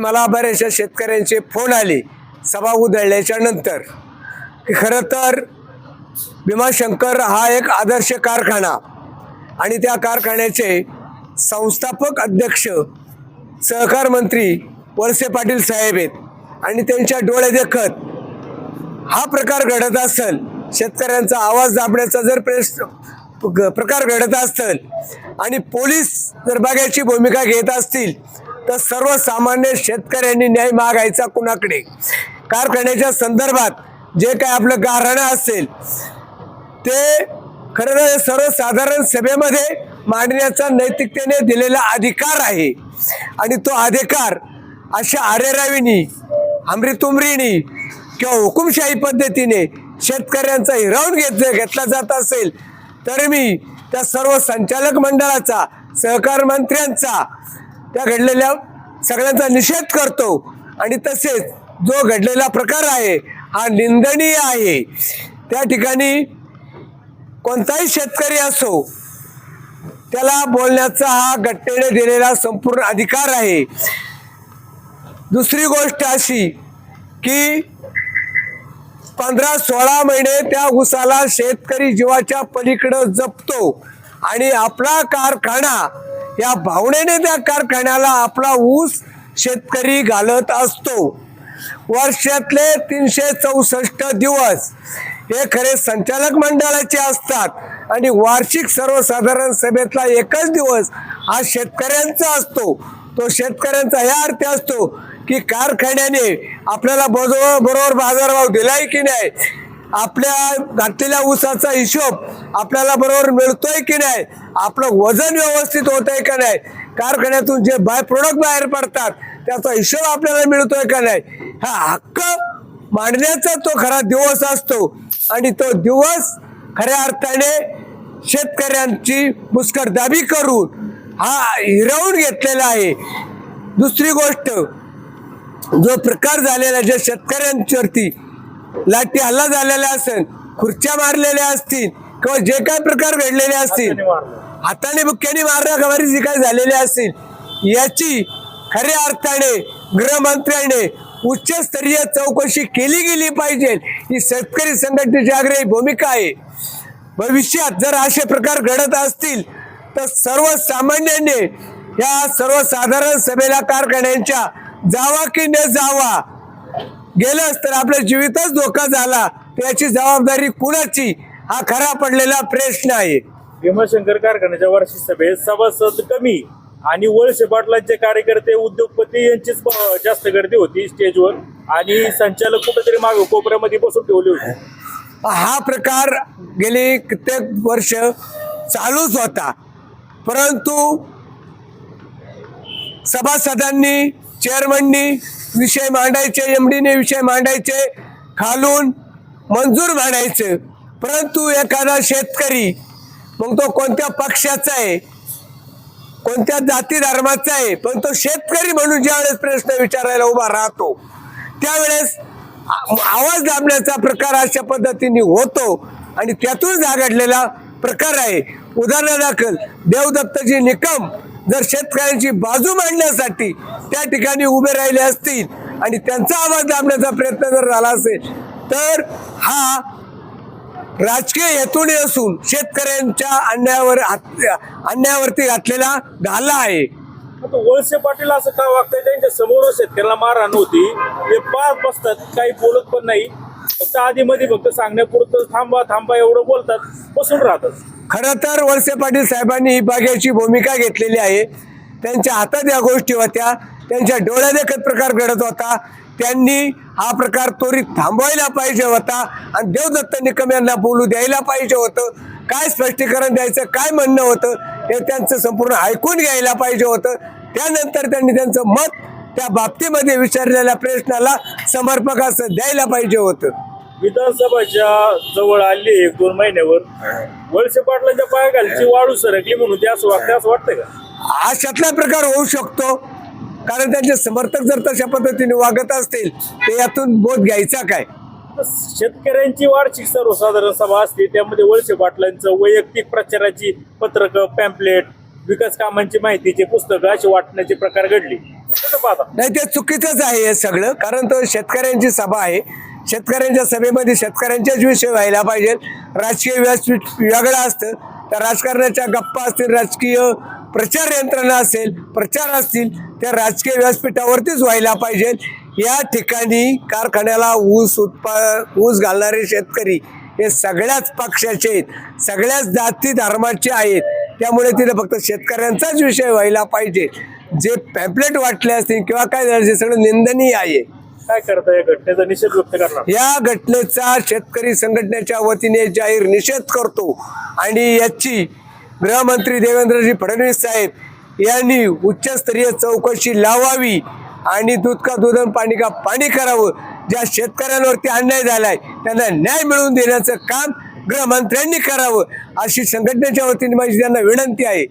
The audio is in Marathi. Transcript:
मला बऱ्याचशा शेतकऱ्यांचे फोन आले. सभा उधळल्याच्या नंतर. की खरं तर भीमाशंकर हा एक आदर्श कारखाना आणि त्या कारखान्याचे संस्थापक अध्यक्ष सहकार मंत्री वळसे पाटील साहेब आहेत आणि त्यांच्या डोळे देखत हा प्रकार घडत असेल शेतकऱ्यांचा आवाज दाबण्याचा जर प्रश्न प्रकार घडत असेल आणि पोलीस जर बघायची भूमिका घेत असतील तर सर्वसामान्य शेतकऱ्यांनी न्याय मागायचा कुणाकडे? कारखान्याच्या संदर्भात जे काय आपलं गारणं असेल ते खरं तर सर्वसाधारण सभेमध्ये मांडण्याचा नैतिकतेने दिलेला अधिकार आहे. आणि तो अधिकार अशा आरेरावीनी अमृतुमरीनी किंवा हुकुमशाही पद्धतीने शेतकऱ्यांचा हिरावून घेत घेतला जात असेल तर मी त्या सर्व संचालक मंडळाचा सहकार मंत्र्यांचा त्या घडलेल्या सगळ्यांचा निषेध करतो. आणि तसेच जो घडलेला प्रकार आहे हा निंदनीय आहे. त्या ठिकाणी कोणताही शेतकरी असो त्याला बोलण्याचा हा घटनेने दिलेला संपूर्ण अधिकार आहे. दुसरी गोष्ट अशी की पंधरा सोळा महिने त्या ऊसाला शेतकरी जीवाच्या पलीकडं जपतो. आणि आपला कारखाना या भावनेने त्या कारखान्याला आपला ऊस शेतकरी घालत असतो. वर्षातले तीनशे चौसष्ट दिवस हे खरे संचालक मंडळाचे असतात. आणि वार्षिक सर्वसाधारण सभेतला एकच दिवस हा शेतकऱ्यांचा असतो. तो शेतकऱ्यांचा या अर्थ असतो. की कारखान्याने आपल्याला बरोबर बरोबर बाजारभाव दिलाय की नाही? आपल्या घातलेल्या ऊसाचा हिशोब आपल्याला बरोबर मिळतोय की नाही? आपलं वजन व्यवस्थित होत आहे का नाही? कारखान्यातून जे बाय प्रोडक्ट बाहेर पडतात त्याचा हिशोब आपल्याला मिळतोय का नाही? हा हक्क मांडण्याचा तो खरा दिवस असतो आणि तो दिवस खऱ्या अर्थाने शेतकऱ्यांची मुस्कटदाबी करून हा हिरवून घेतलेला आहे. दुसरी गोष्ट जो प्रकार झालेला ज्या शेतकऱ्यांवरती लाठी हल्ला झालेला असेल खुर्च्या मारलेल्या असतील किंवा जे काय प्रकार घडलेले असतील हाताने बुक्क्याने मारण्याखबारी जी काय झालेली असतील याची खऱ्या अर्थाने गृहमंत्र्याने उच्चस्तरीय चौकशी केली गेली पाहिजे. ही शेतकरी संघटनेची आग्रही भूमिका आहे. भविष्यात जर असे प्रकार घडत असतील तर सर्वसामान्यांनी या सर्वसाधारण सभेला कारखान्यांच्या जावा की न जावा? गेलंच तर आपल्या जीवितच धोका झाला. तर याची जबाबदारी कुणाची? हा खरा पडलेला प्रश्न आहे. भीमाशंकर कारखान्याच्या वार्षिक सभेत सभासद कमी आणि वळसे पाटलांचे कार्यकर्ते उद्योगपती यांचीच जास्त गर्दी होती स्टेजवर आणि संचालक कुठेतरी मागे कोपऱ्यामध्ये बसून ठेवले होते. हा प्रकार गेली कित्येक वर्ष चालूच होता. परंतु सभासदांनी चेअरमननी विषय मांडायचे एम डीने विषय मांडायचे खालून मंजूर मांडायचे. परंतु एखादा शेतकरी मग तो कोणत्या पक्षाचा आहे कोणत्या जाती धर्माचा आहे पण तो शेतकरी म्हणून ज्यावेळेस प्रश्न विचारायला उभा राहतो त्यावेळेस आवाज दाबण्याचा प्रकार अशा पद्धतीने होतो आणि त्यातून जागडलेला प्रकार आहे. उदाहरणादाखल देवदत्तजी निकम जर शेतकऱ्यांची बाजू मांडण्यासाठी त्या ठिकाणी उभे राहिले असतील आणि त्यांचा आवाज दाबण्याचा प्रयत्न जर झाला असेल तर हा राजकीय हेतूने असून शेतकऱ्यांच्या अन्यायावर अन्यायावरती घातलेला घाला आहे. वळसे पाटील असं का वागतंय? त्यांच्यासमोर शेतकऱ्याला मारहाण होती. ते पाच बसतात काही बोलत पण नाही. फक्त आधी मध्ये फक्त सांगण्यापुरतं थांबा थांबा एवढं बोलतात बसून राहतात. खरं तर वळसे पाटील साहेबांनी ही बागेची भूमिका घेतलेली आहे. त्यांच्या हातात या गोष्टी होत्या. त्यांच्या डोळ्या देखत प्रकार घडत होता. त्यांनी हा प्रकार त्वरित थांबवायला पाहिजे होता आणि देवदत्त निकम यांना बोलू द्यायला पाहिजे होतं. काय स्पष्टीकरण द्यायचं काय म्हणणं होतं हे त्यांचं संपूर्ण ऐकून घ्यायला पाहिजे होतं. त्यानंतर त्यांनी त्यांचं मत त्या बाबतीमध्ये विचारलेल्या प्रश्नाला समर्पक असं द्यायला पाहिजे होतं. विधानसभाच्या जवळ आली एक दोन महिन्यावर. वळसे पाटलांच्या पायाखालची वाळू सरकली म्हणून ते असं वागते असं वाटतंय का? अशातला प्रकार होऊ शकतो. कारण त्यांचे समर्थक जर तशा पद्धतीने वागत असतील तर यातून बोध घ्यायचा काय? तर शेतकऱ्यांची वार्षिक सर्वसाधारण सभा असते त्यामध्ये वळसे पाटलांचं वैयक्तिक प्रचाराची पत्रकं पॅम्पलेट विकास कामांची माहितीची पुस्तकं अशी वाटण्याचे प्रकार घडले. नाही ते चुकीचंच आहे हे सगळं कारण तो शेतकऱ्यांची सभा आहे. शेतकऱ्यांच्या सभेमध्ये शेतकऱ्यांच्याच विषय व्हायला पाहिजे. राजकीय व्यासपीठ वेगळं असतं. त्या राजकारणाच्या गप्पा असतील राजकीय प्रचार यंत्रणा असेल प्रचार असतील त्या राजकीय व्यासपीठावरतीच व्हायला पाहिजे. या ठिकाणी कारखान्याला ऊस उत्पा ऊस घालणारे शेतकरी हे सगळ्याच पक्षाचे आहेत सगळ्याच जाती धर्माचे आहेत. त्यामुळे तिथे फक्त शेतकऱ्यांचाच विषय व्हायला पाहिजे. जे पॅम्पलेट वाटले असतील किंवा काय झालं ते सगळं निंदनीय आहे. काय करता या घटनेचा निषेध व्यक्त करणार? या घटनेचा शेतकरी संघटनेच्या वतीने जाहीर निषेध करतो. आणि याची गृहमंत्री देवेंद्रजी फडणवीस साहेब यांनी उच्चस्तरीय चौकशी लावावी आणि दूध का दुधन पाणी का पाणी करावं ज्या शेतकऱ्यांवरती अन्याय झालाय त्यांना न्याय मिळवून देण्याचं काम गृहमंत्र्यांनी करावं अशी संघटनेच्या वतीने माझी त्यांना विनंती आहे.